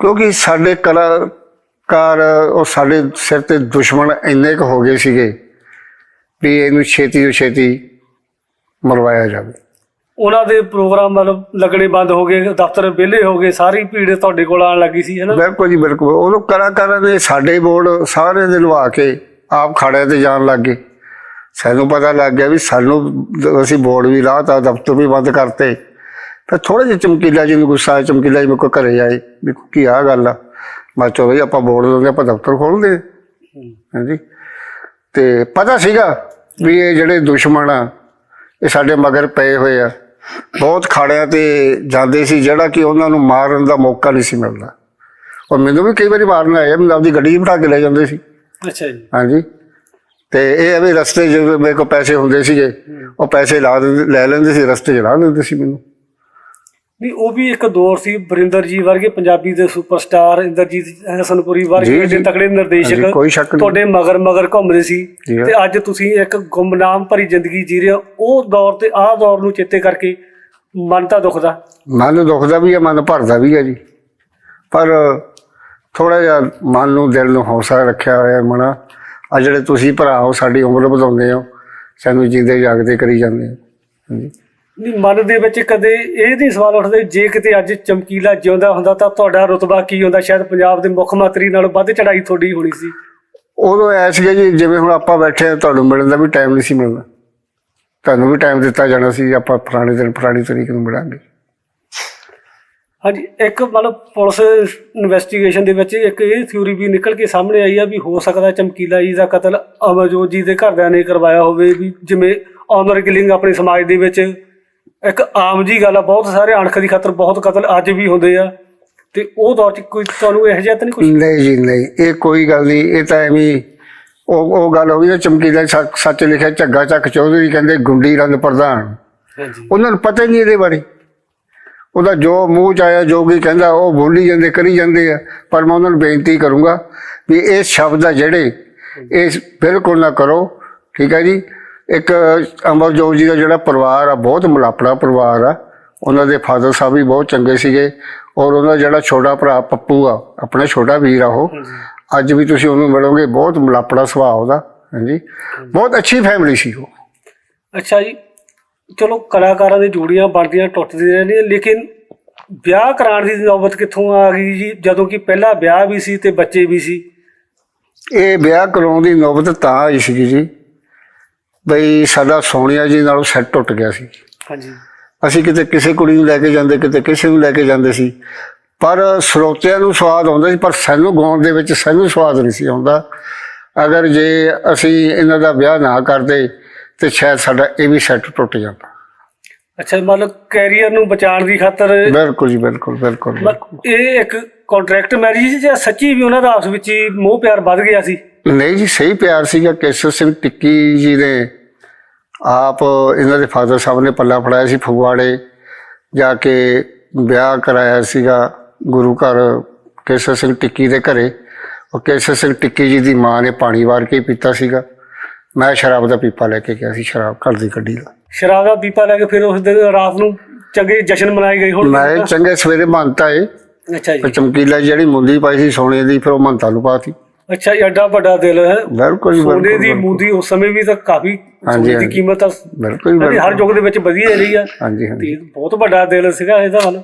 ਕਿਉਂਕਿ ਸਾਡੇ ਕਲਾਕਾਰ ਉਹ ਸਾਡੇ ਸਿਰ ਤੇ ਦੁਸ਼ਮਣ ਇੰਨੇ ਕੁ ਹੋ ਗਏ ਸੀਗੇ ਵੀ ਇਹਨੂੰ ਛੇਤੀ ਤੋਂ ਛੇਤੀ ਮਰਵਾਇਆ ਜਾਵੇ। ਉਹਨਾਂ ਦੇ ਪ੍ਰੋਗਰਾਮ ਮਤਲਬ ਲੱਗਣੇ ਬੰਦ ਹੋ ਗਏ ਦਫ਼ਤਰ ਵਿਹਲੇ ਹੋ ਗਏ ਸਾਰੀ ਭੀੜ ਤੁਹਾਡੇ ਕੋਲ ਆਉਣ ਲੱਗੀ ਸੀ ਹੈਨਾ ਬਿਲਕੁਲ ਜੀ ਬਿਲਕੁਲ। ਉਦੋਂ ਕਲਾਕਾਰਾਂ ਨੇ ਸਾਡੇ ਬੋਰਡ ਸਾਰੇ ਦੇ ਲਵਾ ਕੇ ਆਪ ਖੜਿਆਂ ਤੇ ਜਾਣ ਲੱਗ ਗਏ। ਸਾਨੂੰ ਪਤਾ ਲੱਗ ਗਿਆ ਵੀ ਸਾਨੂੰ ਅਸੀਂ ਬੋਰਡ ਵੀ ਲਾਤਾ ਦਫ਼ਤਰ ਵੀ ਬੰਦ ਕਰਤੇ। ਫਿਰ ਥੋੜਾ ਜਿਹਾ ਚਮਕੀਲਾ ਜੀ ਨੂੰ ਗੁੱਸਾ ਆਇਆ ਚਮਕੀਲਾ ਜੀ ਮੇਰੇ ਕੋਲ ਘਰੇ ਆਏ ਵੀ ਕੀ ਆ ਗੱਲ ਆ। ਮੈਂ ਚਲੋ ਜੀ ਆਪਾਂ ਬੋਰਡ ਲਾਉਂਦੇ ਆਪਾਂ ਦਫ਼ਤਰ ਖੋਲਦੇ। ਹਾਂਜੀ। ਤੇ ਪਤਾ ਸੀਗਾ ਵੀ ਇਹ ਜਿਹੜੇ ਦੁਸ਼ਮਣ ਆ ਇਹ ਸਾਡੇ ਮਗਰ ਪਏ ਹੋਏ ਆ। ਬਹੁਤ ਖਾੜਿਆਂ ਤੇ ਜਾਂਦੇ ਸੀ ਜਿਹੜਾ ਕਿ ਉਹਨਾਂ ਨੂੰ ਮਾਰਨ ਦਾ ਮੌਕਾ ਨਹੀਂ ਸੀ ਮਿਲਦਾ। ਔਰ ਮੈਨੂੰ ਵੀ ਕਈ ਵਾਰੀ ਮਾਰਨ ਆਇਆ ਮੈਨੂੰ ਆਪਦੀ ਗੱਡੀ ਬਿਠਾ ਕੇ ਲੈ ਜਾਂਦੇ ਸੀ। ਅੱਛਾ ਜੀ। ਹਾਂਜੀ। ਤੇ ਇਹ ਵੀ ਰਸਤੇ ਜਦੋਂ ਮੇਰੇ ਕੋਲ ਪੈਸੇ ਹੁੰਦੇ ਸੀਗੇ ਉਹ ਪੈਸੇ ਲਾ ਦਿੰਦੇ ਲੈ ਲੈਂਦੇ ਸੀ ਰਸਤੇ 'ਚ ਲਾ ਦਿੰਦੇ ਸੀ ਮੈਨੂੰ। ਨਹੀਂ ਉਹ ਵੀ ਇੱਕ ਦੌਰ ਸੀ ਬਰਿੰਦਰ ਜੀ ਵਰਗੇ ਪੰਜਾਬੀ ਦੇ ਸੁਪਰਸਟਾਰ ਇੰਦਰਜੀਤ ਹਸਨਪੁਰੀ ਵਰਗੇ ਜੀ। ਏਡੇ ਤਕੜੇ ਨਿਰਦੇਸ਼ਕ। ਤੁਹਾਡੇ ਮਗਰ ਮਗਰ ਘੁੰਮਦੇ ਸੀ। ਤੇ ਅੱਜ ਤੁਸੀਂ ਇੱਕ ਗੁੰਮਨਾਮ ਭਰੀ ਜ਼ਿੰਦਗੀ ਜੀ ਰਹੇ ਹੋ। ਉਹ ਦੌਰ ਤੇ ਆਹ ਦੌਰ ਨੂੰ ਚੇਤੇ ਕਰਕੇ ਮਨ ਤਾਂ ਦੁਖਦਾ? ਮਨ ਦੁਖਦਾ ਵੀ ਹੈ ਮਨ ਭਰਦਾ ਵੀ ਹੈ ਜੀ। ਪਰ ਥੋੜਾ ਜਿਹਾ ਮਨ ਨੂੰ ਦਿਲ ਨੂੰ ਹੌਸਲਾ ਰੱਖਿਆ ਹੋਇਆ ਮਨਾ ਆ ਜਿਹੜੇ ਤੁਸੀਂ ਭਰਾ ਹੋ ਸਾਡੀ ਉਮਰ ਵਧਾਉਂਦੇ ਹੋ ਸਾਨੂੰ ਜਿੰਦੇ ਜਾਗਦੇ ਕਰੀ ਜਾਂਦੇ ਹੋ। ਹਾਂਜੀ। ਨਹੀਂ ਮਨ ਦੇ ਵਿੱਚ ਕਦੇ ਇਹ ਨਹੀਂ ਸਵਾਲ ਉੱਠਦੇ ਜੇ ਕਿਤੇ ਅੱਜ ਚਮਕੀਲਾ ਜਿਉਂਦਾ ਹੁੰਦਾ ਤਾਂ ਤੁਹਾਡਾ ਰੁਤਬਾ ਕੀ ਹੁੰਦਾ? ਸ਼ਾਇਦ ਪੰਜਾਬ ਦੇ ਮੁੱਖ ਮੰਤਰੀ ਨਾਲੋਂ ਵੱਧ ਚੜਾਈ ਤੁਹਾਡੀ ਹੋਣੀ ਸੀ। ਉਦੋਂ ਐ ਸੀਗਾ ਜੀ ਜਿਵੇਂ ਹੁਣ ਆਪਾਂ ਬੈਠੇ ਆ ਤੁਹਾਨੂੰ ਮਿਲਣ ਦਾ ਵੀ ਟਾਈਮ ਨਹੀਂ ਸੀ ਮਿਲਣਾ ਤੁਹਾਨੂੰ ਵੀ ਟਾਈਮ ਦਿੱਤਾ ਜਾਣਾ ਸੀ ਆਪਾਂ ਪੁਰਾਣੇ ਦਿਨ ਪੁਰਾਣੀ ਤਰੀਕ ਨੂੰ ਮਿਲਾਂਗੇ। ਹਾਂਜੀ ਇੱਕ ਮਤਲਬ ਪੁਲਿਸ ਇਨਵੈਸਟੀਗੇਸ਼ਨ ਦੇ ਵਿੱਚ ਇੱਕ ਇਹ ਥਿਊਰੀ ਵੀ ਨਿਕਲ ਕੇ ਸਾਹਮਣੇ ਆਈ ਆ ਵੀ ਹੋ ਸਕਦਾ ਚਮਕੀਲਾ ਜੀ ਦਾ ਕਤਲ ਅਮਰਜੋਤ ਜੀ ਦੇ ਘਰਦਿਆਂ ਨੇ ਕਰਵਾਇਆ ਹੋਵੇ ਵੀ ਜਿਵੇਂ ਆਨਰ ਕਿਲਿੰਗ ਆਪਣੇ ਸਮਾਜ ਦੇ ਵਿੱਚ ਇੱਕ ਆਮ ਜੀ ਗੱਲ ਆ ਬਹੁਤ ਸਾਰੇ ਅਣਖ ਦੀ ਖਾਤਰ ਬਹੁਤ ਕਤਲ ਅੱਜ ਵੀ ਹੁੰਦੇ ਆ। ਤੇ ਉਹ ਦੌਰ ਚ ਕੋਈ ਤੁਹਾਨੂੰ ਇਹੋ ਜਿਹਾ ਤਾਂ ਨਹੀਂ ਕੁਝ ਨਹੀਂ ਜੀ ਨਹੀਂ। ਇਹ ਕੋਈ ਗੱਲ ਨਹੀਂ ਇਹ ਤਾਂ ਐਵੇਂ ਉਹ ਉਹ ਗੱਲ ਹੋ ਗਈ ਨਾ ਚਮਕੀਲਾ ਸੱਚ ਲਿਖਿਆ ਝੱਗਾ ਚੱਕ ਚੌਧਰੀ ਕਹਿੰਦੇ ਗੁੰਡੀ ਰੰਗ ਪ੍ਰਧਾਨ। ਉਹਨਾਂ ਨੂੰ ਪਤਾ ਹੀ ਨਹੀਂ ਇਹਦੇ ਬਾਰੇ। ਉਹਦਾ ਜੋ ਮੂੰਹ ਚ ਆਇਆ ਜੋ ਵੀ ਕਹਿੰਦਾ ਉਹ ਬੋਲੀ ਜਾਂਦੇ ਕਰੀ ਜਾਂਦੇ ਆ। ਪਰ ਮੈਂ ਉਹਨਾਂ ਨੂੰ ਬੇਨਤੀ ਕਰੂੰਗਾ ਵੀ ਇਹ ਸ਼ਬਦ ਆ ਜਿਹੜੇ ਇਹ ਬਿਲਕੁਲ ਨਾ ਕਰੋ ਠੀਕ ਹੈ ਜੀ? ਇੱਕ ਅਮਰਜੋਤ ਜੀ ਦਾ ਜਿਹੜਾ ਪਰਿਵਾਰ ਆ ਬਹੁਤ ਮਲਾਪੜਾ ਪਰਿਵਾਰ ਆ। ਉਹਨਾਂ ਦੇ ਫਾਦਰ ਸਾਹਿਬ ਵੀ ਬਹੁਤ ਚੰਗੇ ਸੀਗੇ ਔਰ ਉਹਨਾਂ ਦਾ ਜਿਹੜਾ ਛੋਟਾ ਭਰਾ ਪੱਪੂ ਆ ਆਪਣਾ ਛੋਟਾ ਵੀਰ ਆ ਉਹ। ਅੱਜ ਵੀ ਤੁਸੀਂ ਉਹਨੂੰ ਮਿਲੋਗੇ ਬਹੁਤ ਮਲਾਪੜਾ ਸੁਭਾਅ ਉਹਦਾ ਹਾਂਜੀ। ਬਹੁਤ ਅੱਛੀ ਫੈਮਿਲੀ ਸੀ ਉਹ। ਅੱਛਾ ਜੀ ਚਲੋ ਕਲਾਕਾਰਾਂ ਦੀ ਜੋੜੀਆਂ ਬਣਦੀਆਂ ਟੁੱਟਦੀਆਂ ਰਹਿੰਦੀਆਂ ਲੇਕਿਨ ਵਿਆਹ ਕਰਾਉਣ ਦੀ ਨੌਬਤ ਕਿੱਥੋਂ ਆ ਗਈ ਜੀ? ਜਦੋਂ ਕਿ ਪਹਿਲਾਂ ਵਿਆਹ ਵੀ ਸੀ ਤੇ ਬੱਚੇ ਵੀ ਸੀ। ਇਹ ਵਿਆਹ ਕਰਾਉਣ ਦੀ ਨੌਬਤ ਤਾਂ ਆਈ ਸੀ ਜੀ। ਬਈ ਸਾਡਾ ਸੋਨੀਆ ਜੀ ਨਾਲੋਂ ਸੈੱਟ ਟੁੱਟ ਗਿਆ ਸੀ। ਹਾਂਜੀ। ਅਸੀਂ ਕਿਤੇ ਕਿਸੇ ਕੁੜੀ ਨੂੰ ਲੈ ਕੇ ਜਾਂਦੇ ਕਿਤੇ ਕਿਸੇ ਨੂੰ ਲੈ ਕੇ ਜਾਂਦੇ ਸੀ। ਪਰ ਸਰੋਤਿਆਂ ਨੂੰ ਸਵਾਦ ਆਉਂਦਾ ਸੀ ਪਰ ਸਾਨੂੰ ਗਾਉਣ ਦੇ ਵਿੱਚ ਸਾਨੂੰ ਸਵਾਦ ਨਹੀਂ ਸੀ ਆਉਂਦਾ। ਅਗਰ ਜੇ ਅਸੀਂ ਇਹਨਾਂ ਦਾ ਵਿਆਹ ਨਾ ਕਰਦੇ ਤੇ ਸ਼ਾਇਦ ਸਾਡਾ ਇਹ ਵੀ ਸੈੱਟ ਟੁੱਟ ਜਾਂਦਾ। ਅੱਛਾ ਮਤਲਬ ਕੈਰੀਅਰ ਨੂੰ ਬਚਾਉਣ ਦੀ ਖਾਤਰ ਬਿਲਕੁਲ ਜੀ ਬਿਲਕੁਲ ਬਿਲਕੁਲ। ਬਿਲਕੁਲ। ਇਹ ਇੱਕ ਕੰਟਰੈਕਟ ਮੈਰਿਜ ਜਾਂ ਸੱਚੀ ਵੀ ਉਹਨਾਂ ਦਾ ਆਪਸ ਵਿੱਚ ਹੀ ਮੋਹ ਪਿਆਰ ਵੱਧ ਗਿਆ ਸੀ? ਨਹੀਂ ਜੀ ਸਹੀ ਪਿਆਰ ਸੀਗਾ ਕੇਸ਼ਵ ਸਿੰਘ ਟਿੱਕੀ ਜੀ ਨੇ ਆਪ ਇਹਨਾਂ ਦੇ ਫਾਦਰ ਸਾਹਿਬ ਨੇ ਪੱਲਾ ਫੜਾਇਆ ਸੀ ਫਗਵਾੜੇ ਜਾ ਕੇ ਵਿਆਹ ਕਰਾਇਆ ਸੀਗਾ ਗੁਰੂ ਘਰ ਕੇਸ਼ਵ ਸਿੰਘ ਟਿੱਕੀ ਦੇ ਘਰੇ। ਉਹ ਕੇਸ਼ਵ ਸਿੰਘ ਟਿੱਕੀ ਜੀ ਦੀ ਮਾਂ ਨੇ ਪਾਣੀ ਵਾਰ ਕੇ ਪੀਤਾ ਸੀਗਾ। ਮੈਂ ਸ਼ਰਾਬ ਦਾ ਪੀਪਾ ਲੈ ਕੇ ਗਿਆ ਸੀ ਸ਼ਰਾਬ ਘਰ ਦੀ ਕੱਢੀ ਦਾ। ਸ਼ਰਾਬ ਦਾ ਪੀਪਾ ਲੈ ਕੇ ਫਿਰ ਉਸ ਦਿਨ ਰਾਤ ਨੂੰ ਚੰਗੇ ਜਸ਼ਨ ਮਨਾਏ ਗਏ ਹੁਣ ਮੈਂ ਚੰਗੇ ਸਵੇਰੇ ਮੰਨਤਾ ਏ। ਅੱਛਾ ਜੀ। ਚਮਕੀਲਾ ਜਿਹੜੀ ਮੁੰਦੀ ਪਾਈ ਸੀ ਸੋਨੇ ਦੀ ਫਿਰ ਉਹ ਮੰਨਤਾ ਨੂੰ ਪਾਤੀ ਅੱਛਾ ਜੀ ਐਡਾ ਵੱਡਾ ਦਿਲ ਹੈ। ਬਿਲਕੁਲ ਸੋਨੇ ਦੀ। ਮੁੰਦੀ ਉਸ ਸਮੇਂ ਵੀ ਤਾਂ ਕਾਫੀ ਸੋਨੇ ਦੀ। ਕੀਮਤ ਤਾਂ ਬਿਲਕੁਲ ਹਰ ਯੁੱਗ ਦੇ ਵਿੱਚ ਵਧੀਆ ਰਹੀ ਆ। ਹਾਂਜੀ ਹਾਂਜੀ। ਬਹੁਤ ਵੱਡਾ ਦਿਲ ਸੀਗਾ ਇਹਦਾ ਮਨ